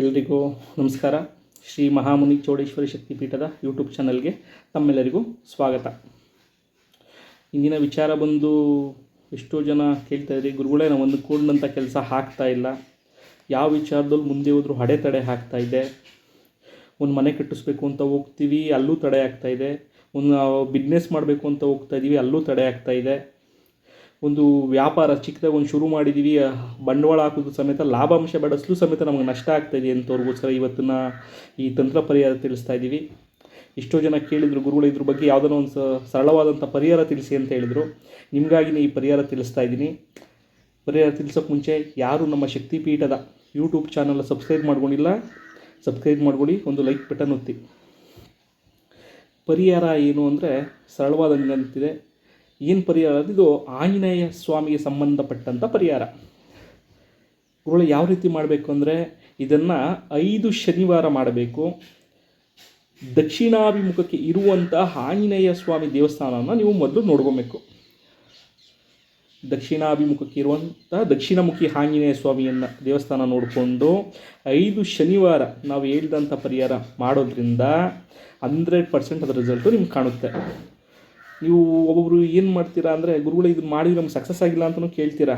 ಎಲ್ರಿಗೂ ನಮಸ್ಕಾರ. ಶ್ರೀ ಮಹಾಮುನಿ ಚೌಡೇಶ್ವರಿ ಶಕ್ತಿಪೀಠದ ಯೂಟ್ಯೂಬ್ ಚಾನಲ್ಗೆ ತಮ್ಮೆಲ್ಲರಿಗೂ ಸ್ವಾಗತ. ಇಂದಿನ ವಿಚಾರ ಬಂದು ಎಷ್ಟೋ ಜನ ಕೇಳ್ತಾ ಇದ್ರಿ ಗುರುಗಳೇ, ನಾವು ಒಂದು ಕೂಡಿದಂಥ ಕೆಲಸ ಹಾಕ್ತಾ ಇಲ್ಲ. ಯಾವ ವಿಚಾರದಲ್ಲಿ ಮುಂದೆ ಹೋದರೂ ಅಡೆತಡೆ ಆಗ್ತಾ ಇದೆ. ಒಂದು ಮನೆ ಕಟ್ಟಿಸ್ಬೇಕು ಅಂತ ಹೋಗ್ತೀವಿ, ಅಲ್ಲೂ ತಡೆ ಆಗ್ತಾ ಇದೆ. ಒಂದು ಬಿಸ್ನೆಸ್ ಮಾಡಬೇಕು ಅಂತ ಹೋಗ್ತಾ ಇದ್ದೀವಿ ಅಲ್ಲೂ ತಡೆ ಆಗ್ತಾ ಒಂದು ವ್ಯಾಪಾರ ಚಿಕ್ಕದಾಗಿ ಒಂದು ಶುರು ಮಾಡಿದ್ದೀವಿ ಬಂಡವಾಳ ಹಾಕೋದು ಸಮೇತ ಲಾಭಾಂಶ ಬೆಳೆಸಲು ಸಮೇತ ನಮಗೆ ನಷ್ಟ ಆಗ್ತಾಯಿದೆ ಅಂತವ್ರಿಗೋಸ್ಕರ ಇವತ್ತಿನ ಈ ತಂತ್ರ ಪರಿಹಾರ ತಿಳಿಸ್ತಾ ಇದ್ದೀವಿ ಎಷ್ಟೋ ಜನ ಕೇಳಿದರು, ಗುರುಗಳು ಇದ್ರ ಬಗ್ಗೆ ಯಾವುದೋ ಒಂದು ಸರಳವಾದಂಥ ಪರಿಹಾರ ತಿಳಿಸಿ ಅಂತ ಹೇಳಿದರು. ನಿಮಗಾಗಿನೇ ಈ ಪರಿಹಾರ ತಿಳಿಸ್ತಾ ಇದ್ದೀನಿ ಪರಿಹಾರ ತಿಳಿಸೋಕ್ಕೆ ಮುಂಚೆ ಯಾರು ನಮ್ಮ ಶಕ್ತಿಪೀಠದ ಯೂಟ್ಯೂಬ್ ಚಾನಲ್ ಸಬ್ಸ್ಕ್ರೈಬ್ ಮಾಡ್ಕೊಂಡಿಲ್ಲ, ಸಬ್ಸ್ಕ್ರೈಬ್ ಮಾಡ್ಕೊಳ್ಳಿ, ಒಂದು ಲೈಕ್ ಬಟನ್ ಒತ್ತಿ. ಪರಿಹಾರ ಏನು ಅಂದರೆ ಸರಳವಾದಂತಿದೆ ಏನು ಪರಿಹಾರ ಇದು ಆಂಜನೇಯ ಸ್ವಾಮಿಗೆ ಸಂಬಂಧಪಟ್ಟಂಥ ಪರಿಹಾರ. ಗುರುಗಳು ಯಾವ ರೀತಿ ಮಾಡಬೇಕು ಅಂದರೆ ಇದನ್ನು ಐದು ಶನಿವಾರ ಮಾಡಬೇಕು. ದಕ್ಷಿಣಾಭಿಮುಖಕ್ಕೆ ಇರುವಂತಹ ಆಂಜನೇಯ ಸ್ವಾಮಿ ದೇವಸ್ಥಾನವನ್ನು ನೀವು ಮೊದಲು ನೋಡ್ಕೋಬೇಕು. ದಕ್ಷಿಣಾಭಿಮುಖಕ್ಕೆ ಇರುವಂಥ ದಕ್ಷಿಣಮುಖಿ ಆಂಜನೇಯ ಸ್ವಾಮಿಯನ್ನು ದೇವಸ್ಥಾನ ನೋಡಿಕೊಂಡು ಐದು ಶನಿವಾರ ನಾವು ಹೇಳಿದಂಥ ಪರಿಹಾರ ಮಾಡೋದ್ರಿಂದ ಹಂಡ್ರೆಡ್ ಪರ್ಸೆಂಟ್ ಅದರ ರಿಸಲ್ಟು ನಿಮ್ಗೆ ಕಾಣುತ್ತೆ. ನೀವು ಒಬ್ಬೊಬ್ರು ಏನು ಮಾಡ್ತೀರಾ ಅಂದರೆ, ಗುರುಗಳು ಇದನ್ನು ಮಾಡಿ ನಮ್ಗೆ ಸಕ್ಸಸ್ ಆಗಿಲ್ಲ ಅಂತಲೂ ಕೇಳ್ತೀರಾ?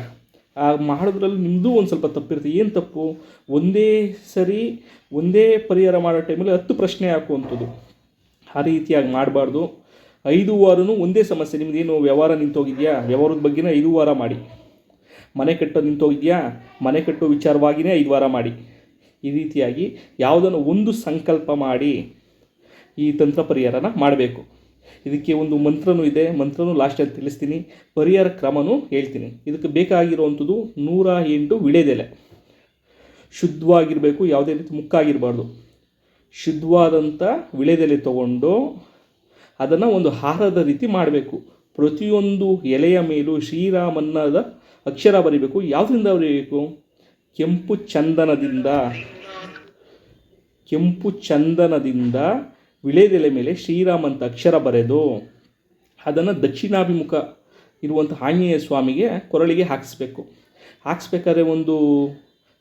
ಆ ಮಾಡೋದ್ರಲ್ಲಿ ನಿಮ್ಮದು ಒಂದು ಸ್ವಲ್ಪ ತಪ್ಪಿರುತ್ತೆ. ಏನು ತಪ್ಪು? ಒಂದೇ ಸರಿ, ಒಂದೇ ಪರಿಹಾರ ಮಾಡೋ ಟೈಮಲ್ಲಿ ಹತ್ತು ಪ್ರಶ್ನೆ ಹಾಕುವಂಥದ್ದು. ಆ ರೀತಿಯಾಗಿ ಮಾಡಬಾರ್ದು. ಐದು ವಾರನೂ ಒಂದೇ ಸಮಸ್ಯೆ. ನಿಮ್ಮದೇನು ವ್ಯವಹಾರ ನಿಂತೋಗಿದೆಯಾ? ವ್ಯವಹಾರದ ಬಗ್ಗೆನೇ ಐದು ವಾರ ಮಾಡಿ. ಮನೆ ಕಟ್ಟೋ ನಿಂತೋಗಿದೆಯಾ? ಮನೆ ಕಟ್ಟೋ ವಿಚಾರವಾಗಿಯೇ ಐದು ವಾರ ಮಾಡಿ. ಈ ರೀತಿಯಾಗಿ ಯಾವುದನ್ನು ಒಂದು ಸಂಕಲ್ಪ ಮಾಡಿ ಈ ತಂತ್ರ ಪರಿಹಾರನ ಮಾಡಬೇಕು. ಇದಕ್ಕೆ ಒಂದು ಮಂತ್ರನೂ ಇದೆ. ಮಂತ್ರನೂ ಲಾಸ್ಟಲ್ಲಿ ತಿಳಿಸ್ತೀನಿ. ಪರಿಹಾರ ಕ್ರಮನೂ ಹೇಳ್ತೀನಿ. ಇದಕ್ಕೆ ಬೇಕಾಗಿರುವಂಥದ್ದು ನೂರ ಎಂಟು ವಿಳೆದೆಲೆ ಶುದ್ಧವಾಗಿರಬೇಕು, ಯಾವುದೇ ರೀತಿ ಮುಕ್ಕಾಗಿರಬಾರ್ದು. ಶುದ್ಧವಾದಂಥ ವಿಳೆದೆಲೆ ತಗೊಂಡು ಅದನ್ನು ಒಂದು ಹಾರದ ರೀತಿ ಮಾಡಬೇಕು. ಪ್ರತಿಯೊಂದು ಎಲೆಯ ಮೇಲೂ ಶ್ರೀರಾಮನ್ನದ ಅಕ್ಷರ ಬರಿಬೇಕು. ಯಾವುದರಿಂದ ಬರೀಬೇಕು? ಕೆಂಪು ಚಂದನದಿಂದ. ಕೆಂಪು ಚಂದನದಿಂದ ವಿಳೆದೆಲೆ ಮೇಲೆ ಶ್ರೀರಾಮ್ ಅಂತ ಅಕ್ಷರ ಬರೆದು ಅದನ್ನು ದಕ್ಷಿಣಾಭಿಮುಖ ಇರುವಂಥ ಆಂಜನೇಯ ಸ್ವಾಮಿಗೆ ಕೊರಳಿಗೆ ಹಾಕಿಸ್ಬೇಕು. ಹಾಕ್ಸ್ಬೇಕಾದ್ರೆ ಒಂದು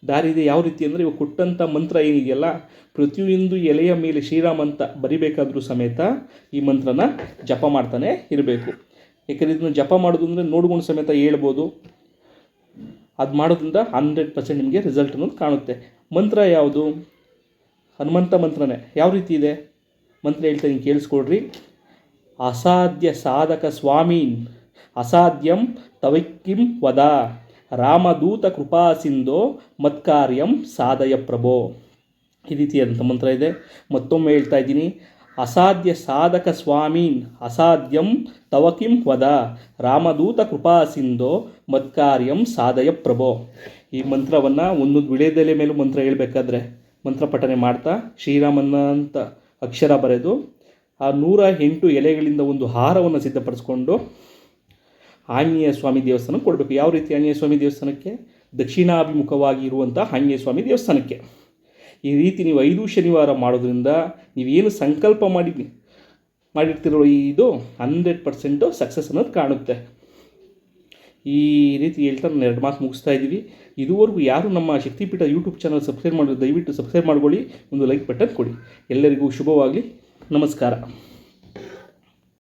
ದಾರಿ ಇದೆ ಯಾವ ರೀತಿ ಅಂದರೆ ಇವಾಗ ಕೊಟ್ಟಂಥ ಮಂತ್ರ ಏನಿದೆಯಲ್ಲ ಪ್ರತಿಯೊಂದು ಎಲೆಯ ಮೇಲೆ ಶ್ರೀರಾಮ್ ಅಂತ ಬರಿಬೇಕಾದ್ರೂ ಸಮೇತ ಈ ಮಂತ್ರನ ಜಪ ಮಾಡ್ತಾನೆ ಇರಬೇಕು. ಯಾಕಂದರೆ ಇದನ್ನು ಜಪ ಮಾಡೋದು ಅಂದರೆ ನೋಡ್ಕೊಂಡು ಸಮೇತ ಹೇಳ್ಬೋದು. ಅದು ಮಾಡೋದ್ರಿಂದ ಹಂಡ್ರೆಡ್ ಪರ್ಸೆಂಟ್ ನಿಮಗೆ ರಿಸಲ್ಟ್ ಅನ್ನೋದು ಕಾಣುತ್ತೆ. ಮಂತ್ರ ಯಾವುದು? ಹನುಮಂತ ಮಂತ್ರನೇ. ಯಾವ ರೀತಿ ಇದೆ? ಮಂತ್ರ ಹೇಳ್ತಾ ನೀವು ಕೇಳಿಸ್ಕೊಡ್ರಿ. ಅಸಾಧ್ಯ ಸಾಧಕ ಸ್ವಾಮೀನ್, ಅಸಾಧ್ಯಂ ತವಕ್ಕಿಂ ವದ. ರಾಮದೂತ ಕೃಪಾ ಸಿಂಧೋ ಮತ್ಕಾರ್ಯಂ ಸಾಧಯ ಪ್ರಭೋ. ಈ ರೀತಿಯಾದಂಥ ಮಂತ್ರ ಇದೆ. ಮತ್ತೊಮ್ಮೆ ಹೇಳ್ತಾ ಇದ್ದೀನಿ, ಅಸಾಧ್ಯ ಸಾಧಕ ಸ್ವಾಮೀನ್, ಅಸಾಧ್ಯಂ ತವಕಿಂ ವದ. ರಾಮದೂತ ಕೃಪಾ ಸಿಂಧೋ ಮತ್ಕಾರ್ಯಂ ಸಾಧಯ ಪ್ರಭೋ. ಈ ಮಂತ್ರವನ್ನು ಒಂದೊಂದು ವಿಳೆದೆಲೆ ಮೇಲೂ ಮಂತ್ರ ಹೇಳಬೇಕಾದ್ರೆ, ಮಂತ್ರ ಪಠನೆ ಮಾಡ್ತಾ ಶ್ರೀರಾಮನ ಅಂತ ಅಕ್ಷರ ಬರೆದು ಆ ನೂರ ಎಂಟು ಎಲೆಗಳಿಂದ ಒಂದು ಹಾರವನ್ನು ಸಿದ್ಧಪಡಿಸ್ಕೊಂಡು ಆಂಜನೇಯ ಸ್ವಾಮಿ ದೇವಸ್ಥಾನಕ್ಕೆ ಕೊಡಬೇಕು. ಯಾವ ರೀತಿ ಆಂಜನೇಯ ಸ್ವಾಮಿ ದೇವಸ್ಥಾನಕ್ಕೆ? ದಕ್ಷಿಣಾಭಿಮುಖವಾಗಿ ಇರುವಂಥ ಆಂಜನೇಯ ಸ್ವಾಮಿ ದೇವಸ್ಥಾನಕ್ಕೆ. ಈ ರೀತಿ ನೀವು ಐದು ಶನಿವಾರ ಮಾಡೋದ್ರಿಂದ ನೀವೇನು ಸಂಕಲ್ಪ ಮಾಡಿ ಮಾಡಿರ್ತಿರೋ ಇದು ಹಂಡ್ರೆಡ್ ಪರ್ಸೆಂಟು ಸಕ್ಸಸ್ ಅನ್ನೋದು ಕಾಣುತ್ತೆ. ಈ ರೀತಿ ಹೇಳ್ತಾ ನಾನು ಎರಡು ಮಾತು ಮುಗಿಸ್ತಾ ಇದ್ದೀವಿ. ಇದುವರೆಗೂ ಯಾರು ನಮ್ಮ ಶಕ್ತಿಪೀಠ ಯೂಟ್ಯೂಬ್ ಚಾನಲ್ ಸಬ್ಸ್ಕ್ರೈಬ್ ಮಾಡಿದ್ರೆ ದಯವಿಟ್ಟು ಸಬ್ಸ್ಕ್ರೈಬ್ ಮಾಡ್ಕೊಳ್ಳಿ, ಒಂದು ಲೈಕ್ ಬಟನ್ ಕೊಡಿ. ಎಲ್ಲರಿಗೂ ಶುಭವಾಗಲಿ. ನಮಸ್ಕಾರ.